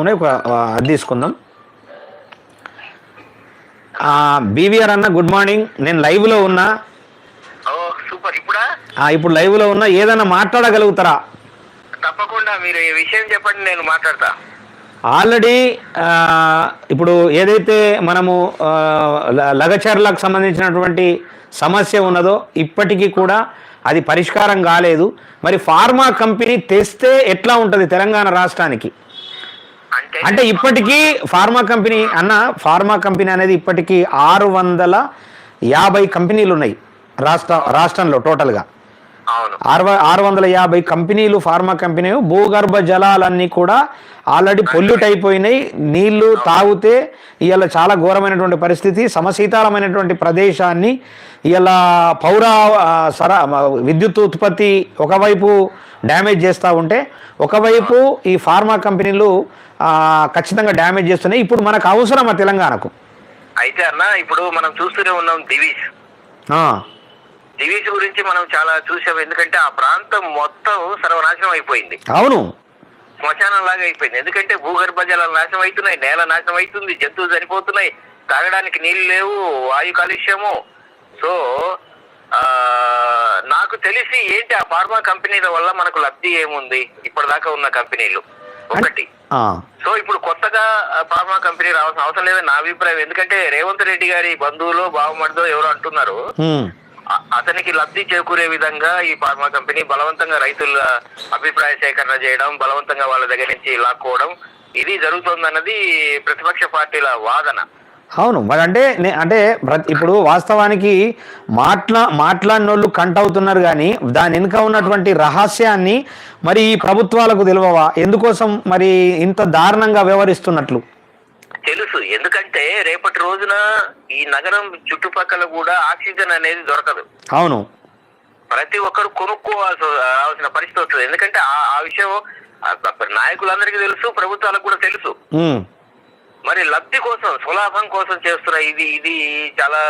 ఉన్నాయి ఒక అది తీసుకుందాం. బీవీఆర్ అన్న గుడ్ మార్నింగ్ నేను లైవ్లో ఉన్నా. సూపర్ ఇప్పుడా? ఇప్పుడు లైవ్లో ఉన్నా. ఏదైనా మాట్లాడగలుగుతారా? తప్పకుండా. మీరు ఈ విషయం చెప్పండి నేను మాట్లాడతా. ఆల్రెడీ ఇప్పుడు ఏదైతే మనము లగచర్లకు సంబంధించినటువంటి సమస్య ఉన్నదో ఇప్పటికీ కూడా అది పరిష్కారం కాలేదు. మరి ఫార్మా కంపెనీ తెస్తే ఎట్లా ఉంటుంది తెలంగాణ రాష్ట్రానికి? అంటే ఇప్పటికీ ఫార్మా కంపెనీ అన్న ఫార్మా కంపెనీ అనేది ఇప్పటికీ ఆరు వందల యాభై కంపెనీలు ఉన్నాయి రాష్ట్ర రాష్ట్రంలో టోటల్గా ఆరు ఆరు వందల యాభై కంపెనీలు ఫార్మా కంపెనీలు భూగర్భ జలాలన్నీ కూడా ఆల్రెడీ పొల్యూట్ అయిపోయినాయి. నీళ్ళు తాగితే ఇవాళ చాలా ఘోరమైనటువంటి పరిస్థితి. సమశీతలమైనటువంటి ప్రదేశాన్ని ఇలా పౌర సర విద్యుత్ ఉత్పత్తి ఒకవైపు డ్యామేజ్ చేస్తూ ఉంటే ఒకవైపు ఈ ఫార్మా కంపెనీలు ఖచ్చితంగా డ్యామేజ్ చేస్తున్నాయి. ఇప్పుడు మనకు అవసరమా తెలంగాణకు? అయితే అన్న ఇప్పుడు మనం చూస్తూనే ఉన్నాం దివీస్ దివీస్ గురించి మనం చాలా చూసాం. ఎందుకంటే ఆ ప్రాంతం మొత్తం సర్వనాశనం అయిపోయింది. అవును. శ్మశానం లాగా అయిపోయింది. ఎందుకంటే భూగర్భ జలాలు నాశనం అవుతున్నాయి నేల నాశనం అవుతుంది జంతువులు చనిపోతున్నాయి తాగడానికి నీళ్ళు లేవు వాయు కాలుష్యము. సో ఆ, నాకు తెలిసి ఏంటి ఆ ఫార్మా కంపెనీల వల్ల మనకు లబ్ధి ఏముంది? ఇప్పటిదాకా ఉన్న కంపెనీలు. ఒకటి. సో ఇప్పుడు కొత్తగా ఫార్మా కంపెనీ రావాల్సిన అవసరం లేదని నా అభిప్రాయం. ఎందుకంటే రేవంత్ రెడ్డి గారి బంధువులు బావమడిదో ఎవరు అంటున్నారు. అతనికి లబ్ధి చేకూరే విధంగా ఈ ఫార్మా కంపెనీ బలవంతంగా రైతుల అభిప్రాయ సేకరణ చేయడం బలవంతంగా వాళ్ళ దగ్గర నుంచి లాక్కోవడం ఇది జరుగుతోందన్నది ప్రతిపక్ష పార్టీల వాదన. అవును. మరి అంటే అంటే ఇప్పుడు వాస్తవానికి మాట్లా మాట్లాడిన వాళ్ళు కంట అవుతున్నారు కానీ దాని వెనుక ఉన్నటువంటి రహస్యాన్ని మరి ఈ ప్రభుత్వాలకు తెలియవా ఎందుకోసం మరి ఇంత దారుణంగా వ్యవహరిస్తున్నట్లు? తెలుసు. ఎందుకంటే రేపటి రోజున ఈ నగరం చుట్టుపక్కల కూడా ఆక్సిజన్ అనేది దొరకదు. అవును. ప్రతి ఒక్కరు కొనుక్కోవాల్సి రావాల్సిన పరిస్థితి వస్తుంది. ఎందుకంటే ఆ విషయం నాయకులందరికీ తెలుసు ప్రభుత్వాలకు కూడా తెలుసు. మరి లబ్ధి కోసం సులాభం కోసం చేస్తున్న ఇది ఇది చాలా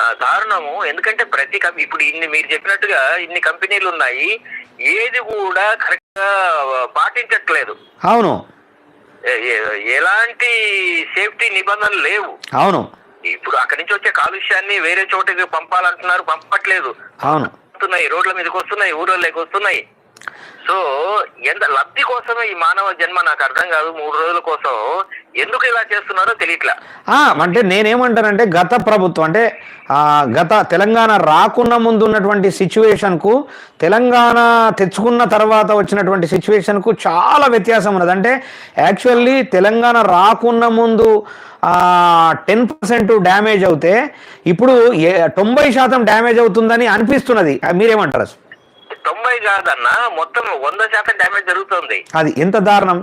దారుణము. ఎందుకంటే ప్రతి కం- ఇప్పుడు ఇన్ని మీరు చెప్పినట్టుగా ఇన్ని కంపెనీలు ఉన్నాయి ఏది కూడా కరెక్ట్గా పాటించట్లేదు. అవును. ఎలాంటి సేఫ్టీ నిబంధనలు లేవు. అవును. ఇప్పుడు అక్కడి నుంచి వచ్చే కాలుష్యాన్ని వేరే చోటకి పంపాలంటున్నారు పంపట్లేదు. అవును. రోడ్ల మీదకి వస్తున్నాయి ఊళ్ళలోకి వస్తున్నాయి. సో ఎంత లబ్ధి కోసమే ఈ మానవ జన్మ నాకు అర్థం కాదు మూడు రోజుల కోసం. ఎందుకు ఇలా చేస్తున్నారో తెలియట్లా. ఆ, అంటే నేనేమంటానంటే గత ప్రభుత్వం అంటే గత తెలంగాణ రాకున్న ముందు ఉన్నటువంటి సిచ్యువేషన్కు తెలంగాణ తెచ్చుకున్న తర్వాత వచ్చినటువంటి సిచ్యువేషన్కు చాలా వ్యత్యాసం ఉన్నది. అంటే యాక్చువల్లీ తెలంగాణ రాకున్న ముందు టెన్ పర్సెంట్ డ్యామేజ్ అవుతే ఇప్పుడు తొంభై శాతం డ్యామేజ్ అవుతుందని అనిపిస్తున్నది. మీరేమంటారు అసలు? కాదన్నా మొత్తం వంద శాతం డ్యామేజ్ జరుగుతుంది. అది ఎంత దారుణం?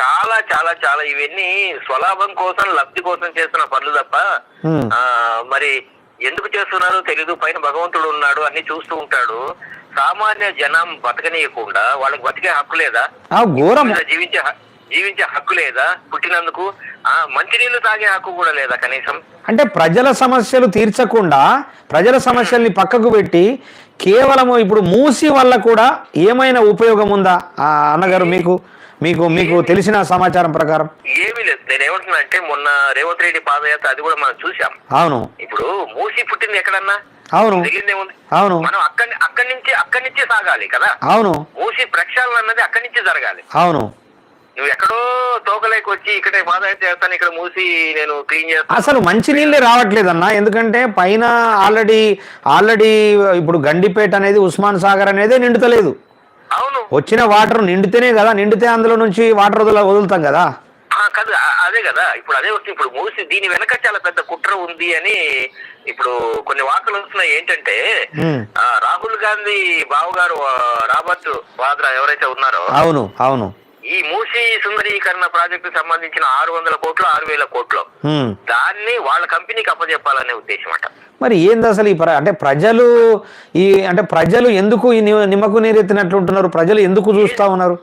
చాలా చాలా చాలా. ఇవన్నీ స్వలాభం కోసం లబ్ధి కోసం చేస్తున్న పనులు తప్ప మరి ఎందుకు చేస్తున్నారో తెలీదు. పైన భగవంతుడు ఉన్నాడు అన్ని చూస్తూ ఉంటాడు. సామాన్య జనం బతకనీయకుండా వాళ్ళకి బతికే హక్కు లేదా? ఘోరం. జీవించే జీవించే హక్కు లేదా? పుట్టినందుకు? ఆ మంచినీళ్ళు తాగే హక్కు కూడా లేదా కనీసం? అంటే ప్రజల సమస్యలు తీర్చకుండా ప్రజల సమస్యల్ని పక్కకు పెట్టి కేవలము ఇప్పుడు మూసి వల్ల కూడా ఏమైనా ఉపయోగం ఉందా? ఆ, అన్నగారు మీకు మీకు మీకు తెలిసిన సమాచారం ప్రకారం. ఏమీ లేదు. నేను ఏమంటున్నా అంటే మొన్న రేవంత్ రెడ్డి పాదయాత్ర అది కూడా మనం చూసాం అవును. ఇప్పుడు మూసి పుట్టింది ఎక్కడన్నా? అవును. అవును. మనం అక్కడి అక్కడి నుంచి అక్కడి నుంచే సాగాలి కదా? అవును. మూసి ప్రక్షాళన అన్నది అక్కడి నుంచే జరగాలి. అవును. నువ్వు ఎక్కడో తోకలేకి వచ్చి ఇక్కడ పాదయాత్ర చేస్తాను ఇక్కడ మూసి నేను క్లీన్ చేస్తాను. అసలు మంచినీళ్ళే రావట్లేదన్న. ఎందుకంటే పైన ఆల్రెడీ ఆల్రెడీ ఇప్పుడు గండిపేట అనేది ఉస్మాన్ సాగర్ అనేది నిండుతలేదు. అవును. వచ్చిన వాటర్ నిండితేనే కదా నిండితే అందులో నుంచి వాటర్ వదుల వదులుతాం కదా. కాదు అదే కదా. ఇప్పుడు అదే వస్తుంది. ఇప్పుడు మూసి దీని వెనక చాలా పెద్ద కుట్ర ఉంది అని ఇప్పుడు కొన్ని వార్తలు వస్తున్నాయి. ఏంటంటే రాహుల్ గాంధీ బావగారు రాబర్ట్ వాద్రా ఎవరైతే ఉన్నారో అవును అవును. ఈ మూసి సుందరీకరణ ప్రాజెక్టు సంబంధించిన ఆరు వందల కోట్లు ఆరు వేల కోట్లు. దాన్ని వాళ్ళ కంపెనీకి అప్పచెప్పాలనే ఉద్దేశం అట మరి ఏంది అసలు ఈ అంటే ప్రజలు ఈ అంటే ప్రజలు ఎందుకు ఈ నిమ్మకు నీరెత్తినట్లు ఉంటున్నారు? ప్రజలు ఎందుకు చూస్తా ఉన్నారు?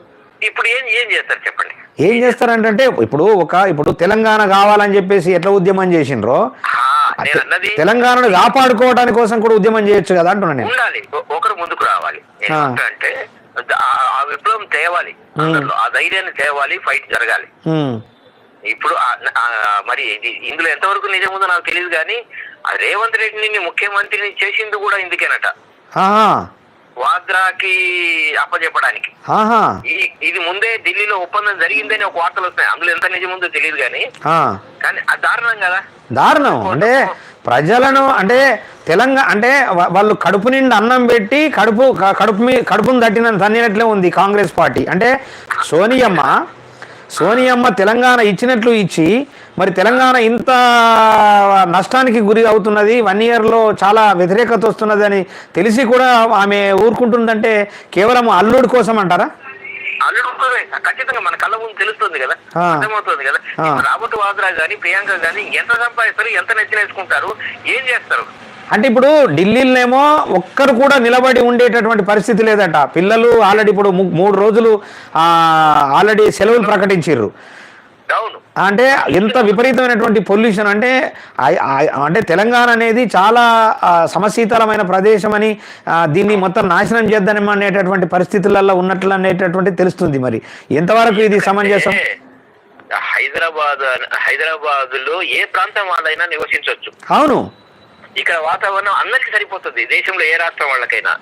ఇప్పుడు ఏం ఏం చేస్తారు చెప్పండి? ఏం చేస్తారంటే ఇప్పుడు ఒక ఇప్పుడు తెలంగాణ కావాలని చెప్పేసి ఎట్లా ఉద్యమం చేసిండ్రో తెలంగాణను కాపాడుకోవడానికి కోసం కూడా ఉద్యమం చేయొచ్చు కదా అంటున్నా నేను. ఒకరు ముందుకు రావాలి. అంటే ఆ- ఆ విప్లవం తేవాలి. అందరిలో. ఆ ధైర్యాన్ని తేవాలి ఫైట్ జరగాలి. ఇప్పుడు మరి ఇది ఇందులో ఎంతవరకు నిజం ఉందో నాకు తెలియదు కానీ రేవంత్ రెడ్డిని ముఖ్యమంత్రిని చేసింది కూడా ఇందుకేనట. వాద్రాకి అప్పచెప్పడానికి ఇది ముందే ఢిల్లీలో ఒప్పందం జరిగిందని ఒక వార్తలు వస్తున్నాయి. అందులో ఎంత నిజం ఉందో తెలియదు కానీ. కానీ దారుణం కదా. దారుణం. అంటే ప్రజలను అంటే తెలంగాణ అంటే వాళ్ళు కడుపు నిండా అన్నం పెట్టి కడుపు కడుపు మీ కడుపును తట్టిన తన్నినట్లే ఉంది కాంగ్రెస్ పార్టీ. అంటే సోనియమ్మ సోనియమ్మ తెలంగాణ ఇచ్చినట్లు ఇచ్చి మరి తెలంగాణ ఇంత నష్టానికి గురి అవుతున్నది వన్ ఇయర్లో చాలా వ్యతిరేకత వస్తున్నది అని తెలిసి కూడా ఆమె ఊరుకుంటుందంటే కేవలం అల్లుడి కోసం అంటారా? అల్లుడు కూడా ఖచ్చితంగా మన కళ్ళ ముందు తెలుస్తుంది కదా. అర్థమవుతుంది కదా. రాబోతు వాద్రా గాని ప్రియాంక గాని ఎంత సంపాదిస్తారు ఎంత నెచ్చినేసుకుంటారు ఏం చేస్తారు? అంటే ఇప్పుడు ఢిల్లీలోనేమో ఒక్కరు కూడా నిలబడి ఉండేటటువంటి పరిస్థితి లేదట. పిల్లలు ఆల్రెడీ ఇప్పుడు మూడు రోజులు ఆల్రెడీ సెలవులు ప్రకటించారు అవును. అంటే ఎంత విపరీతమైనటువంటి పొల్యూషన్ అంటే అంటే తెలంగాణ అనేది చాలా సమశీతలమైన ప్రదేశం అని దీన్ని మొత్తం నాశనం చేద్దాం అనేటటువంటి పరిస్థితులలో ఉన్నట్లు అనేటటువంటి తెలుస్తుంది మరి. ఎంతవరకు ఇది సమంజసం? హైదరాబాద్ హైదరాబాద్లో ఏ ప్రాంతం వాళ్ళైనా నివసించవచ్చు అవును. ఇక్కడ వాతావరణం అందరికి సరిపోతుంది. దేశంలో ఏ రాష్ట్రం వాళ్ళకైనా.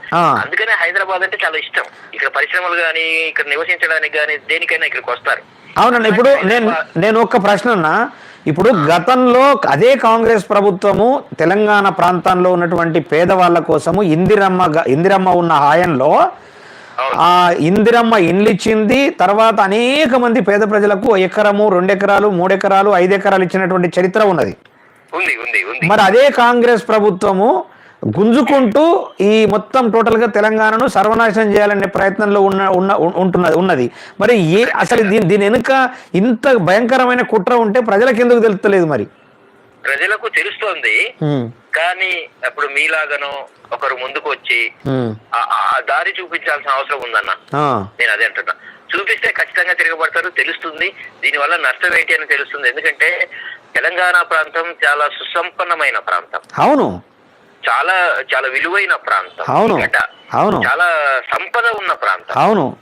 అందుకనే హైదరాబాద్ అంటే చాలా ఇష్టం. ఇక్కడ పరిశ్రమలు గాని ఇక్కడ నివసించడానికి గాని దేనికైనా ఇక్కడికి వస్తారు. అవునండి ఇప్పుడు నేను నేను ఒక్క ప్రశ్న అన్నా. ఇప్పుడు గతంలో అదే కాంగ్రెస్ ప్రభుత్వము తెలంగాణ ప్రాంతంలో ఉన్నటువంటి పేదవాళ్ళ కోసము ఇందిరమ్మ ఇందిరమ్మ ఉన్న హాయంలో. ఆ ఇందిరమ్మ ఇండ్లు ఇచ్చింది. తర్వాత అనేక మంది పేద ప్రజలకు ఎకరము రెండు ఎకరాలు మూడు ఎకరాలు ఐదు ఎకరాలు ఇచ్చినటువంటి చరిత్ర ఉన్నది. ఉంది ఉంది ఉంది. మరి అదే కాంగ్రెస్ ప్రభుత్వము గుంజుకుంటూ ఈ మొత్తం టోటల్గా తెలంగాణను సర్వనాశనం చేయాలనే ప్రయత్నంలో ఉన్న ఉన్న ఉంటున్నది ఉన్నది. మరి ఏ అసలు దీని దీని వెనుక ఇంత భయంకరమైన కుట్ర ఉంటే ప్రజలకు ఎందుకు తెలుస్తలేదు మరి? ప్రజలకు తెలుస్తోంది. కానీ అప్పుడు మీలాగనో ఒకరు ముందుకు వచ్చి దారి చూపించాల్సిన అవసరం ఉందన్న. నేను అదే అంటున్నా. చూపిస్తే ఖచ్చితంగా తిరగబడతారు తెలుస్తుంది. దీనివల్ల నష్టం ఏంటి అని తెలుస్తుంది. ఎందుకంటే తెలంగాణ ప్రాంతం చాలా సుసంపన్నమైన ప్రాంతం. అవును. చాలా చాలా విలువైన ప్రాంతం. అవును. అవును. చాలా సంపద ఉన్న ప్రాంతం. అవును.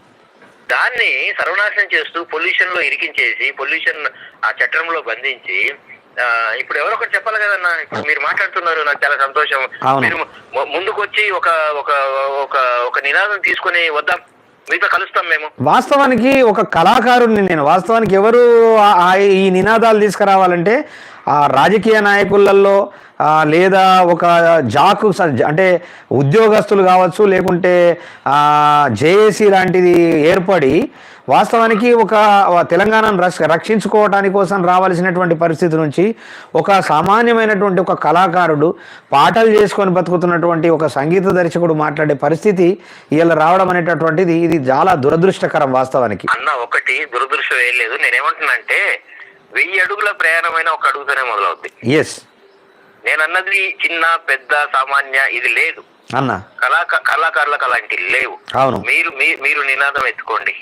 దాన్ని సర్వనాశనం చేస్తూ పొల్యూషన్లో ఇరికించేసి పొల్యూషన్ ఆ చట్టంలో బంధించి ఇప్పుడు ఎవరో ఒకటి చెప్పాలి కదన్నా ఇప్పుడు మీరు మాట్లాడుతున్నారు నాకు చాలా సంతోషం. మీరు ము- ముందుకు వచ్చి ఒక ఒక ఒక ఒక నినాదం తీసుకొని వద్దాం. మీతో కలుస్తాం మేము. వాస్తవానికి ఒక కళాకారుడిని నేను వాస్తవానికి ఎవరు ఆ- ఈ నినాదాలు తీసుకురావాలంటే ఆ రాజకీయ నాయకులలో లేదా ఒక జాకు స- అంటే ఉద్యోగస్తులు కావచ్చు లేకుంటే జేఏసీ లాంటిది ఏర్పడి వాస్తవానికి ఒక తెలంగాణను రక్ష రక్షించుకోవటానికి కోసం రావాల్సినటువంటి పరిస్థితి నుంచి ఒక సామాన్యమైనటువంటి ఒక కళాకారుడు పాటలు చేసుకొని బతుకుతున్నటువంటి ఒక సంగీత దర్శకుడు మాట్లాడే పరిస్థితి ఇలా రావడం అనేటటువంటిది ఇది చాలా దురదృష్టకరం వాస్తవానికి. అన్న ఒకటి దురదృష్టం ఏం లేదు. నేనేమంటున్నా అంటే వెయ్యి అడుగుల ప్రయాణమైన ఒక అడుగుతోనే మొదలవుద్ది. ఎస్ నేను అన్నది చిన్న పెద్ద సామాన్య ఇది లేదు. అన్న. కళాక కళాకారులకు అలాంటివి లేవు. అవును. మీరు మీరు నినాదం ఎత్తుకోండి.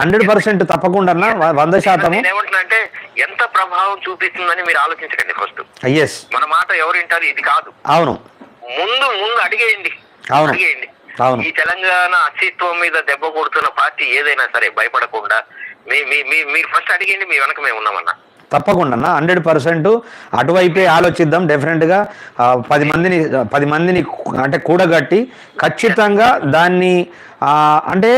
హండ్రెడ్ పర్సెంట్ తప్పకుండా వంద నేనేమంటున్నా అంటే ఎంత ప్రభావం చూపిస్తుందని మీరు ఆలోచించకండి ఫస్ట్. ఎస్ మన మాట ఎవరు వింటారు? ఇది కాదు. అవును. ముందు ముందు అడిగేయండి. అవును. అడిగేయండి. అవును. ఈ తెలంగాణ అస్తిత్వం మీద దెబ్బ కొడుతున్న పార్టీ ఏదైనా సరే భయపడకుండా మీ మీరు ఫస్ట్ అడిగేయండి మీ వెనక మేము ఉన్నామన్నా. తప్పకుండా అన్న హండ్రెడ్ పర్సెంట్. అటువైపే ఆలోచిద్దాం డెఫినెట్గా. పది మందిని పది మందిని అంటే కూడగట్టి ఖచ్చితంగా దాన్ని అంటే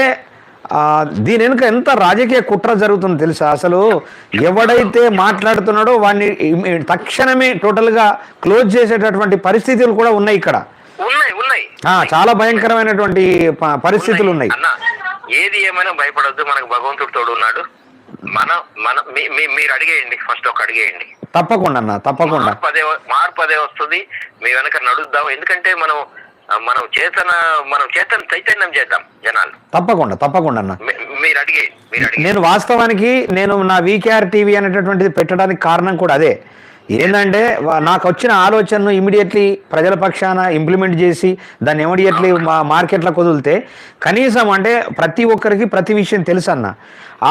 దీని వెనుక ఎంత రాజకీయ కుట్ర జరుగుతుందో తెలుసా? అసలు ఎవడైతే మాట్లాడుతున్నాడో వాడిని తక్షణమే టోటల్గా క్లోజ్ చేసేటటువంటి పరిస్థితులు కూడా ఉన్నాయి ఇక్కడ. ఉన్నాయి ఉన్నాయి. ఆ, చాలా భయంకరమైనటువంటి పరిస్థితులు ఉన్నాయి. ఏది ఏమైనా భయపడొద్దు మనకు భగవంతుడు తోడు ఉన్నాడు. మన మన మీరు అడిగేయండి ఫస్ట్ ఒక అడిగేయండి. తప్పకుండా అన్న తప్పకుండా. మార్పు అదే మార్పు అదే వస్తుంది మీ వెనక నడుద్దాం. ఎందుకంటే మనం మనం చేతన మనం చేతన చైతన్యం చేద్దాం జనాలు. తప్పకుండా తప్పకుండా అన్న. మీరు అడిగేయండి మీరు నేను వాస్తవానికి నేను నా వీకేఆర్ టీవీ అనేటటువంటిది పెట్టడానికి కారణం కూడా అదే. ఏంటంటే నాకు వచ్చిన ఆలోచనను ఇమీడియట్లీ ప్రజల పక్షాన ఇంప్లిమెంట్ చేసి దాన్ని ఇమీడియట్లీ మా మార్కెట్లో కుదిలితే కనీసం అంటే ప్రతి ఒక్కరికి ప్రతి విషయం తెలుసు అన్న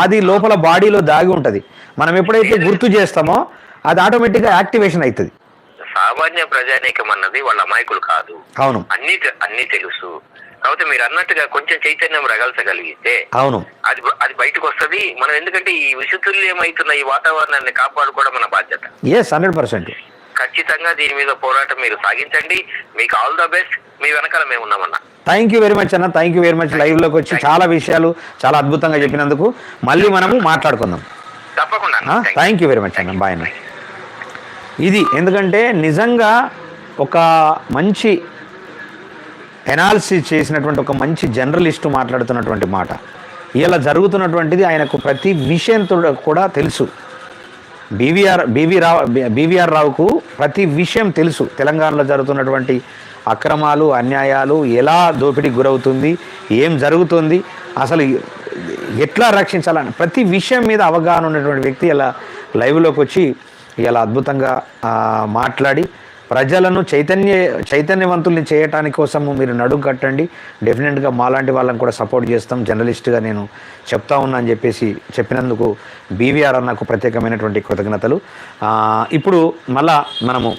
అది లోపల బాడీలో దాగి ఉంటుంది. మనం ఎప్పుడైతే గుర్తు చేస్తామో అది ఆటోమేటిక్గా యాక్టివేషన్ అవుతుంది. సామాన్య ప్రజానీకం అన్నది వాళ్ళ అమాయకులు కాదు. అవును. అన్ని అన్ని తెలుసు. కాకపోతే మీరు అన్నట్టుగా కొంచెం చైతన్యం రగల్చగలిగితే అవును. అది అది బయటకు వస్తది మనం ఎందుకంటే ఈ విషతుల్యమవుతున్న ఈ వాతావరణాన్ని కాపాడుకోవడం మన బాధ్యత. ఎస్ హండ్రెడ్ పర్సెంట్ ఖచ్చితంగా దీని మీద పోరాటం మీరు సాగించండి. మీకు ఆల్ ద బెస్ట్ మీ వెనకాల మేము ఉన్నామన్నా. థ్యాంక్ యూ వెరీ మచ్ అన్న. థ్యాంక్ యూ వెరీ మచ్ లైవ్లోకి వచ్చి చాలా విషయాలు చాలా అద్భుతంగా చెప్పినందుకు మళ్ళీ మనము మాట్లాడుకుందాం. తప్పకుండా థ్యాంక్ యూ వెరీ మచ్ అన్న. బాయ్ అన్న. ఇది ఎందుకంటే నిజంగా ఒక మంచి ఎనాలిసిస్ చేసినటువంటి ఒక మంచి జర్నలిస్టు మాట్లాడుతున్నటువంటి మాట. ఇలా జరుగుతున్నటువంటిది ఆయనకు ప్రతి విషయంతో కూడా తెలుసు. బీవీఆర్ బీవీ రావు బీవీఆర్ రావుకు ప్రతి విషయం తెలుసు. తెలంగాణలో జరుగుతున్నటువంటి అక్రమాలు అన్యాయాలు ఎలా దోపిడీ గురవుతుంది ఏం జరుగుతుంది అసలు ఎట్లా రక్షించాలని ప్రతి విషయం మీద అవగాహన ఉన్నటువంటి వ్యక్తి ఇలా లైవ్లోకి వచ్చి ఇలా అద్భుతంగా మాట్లాడి ప్రజలను చైతన్య చైతన్యవంతుల్ని చేయటానికి కోసం మీరు నడుం కట్టండి. డెఫినెట్గా మాలాంటి వాళ్ళని కూడా సపోర్ట్ చేస్తాం. జర్నలిస్ట్గా నేను చెప్తా ఉన్నా అని చెప్పేసి చెప్పినందుకు బీవీఆర్ అన్నకు ప్రత్యేకమైనటువంటి కృతజ్ఞతలు. ఇప్పుడు మళ్ళా మనము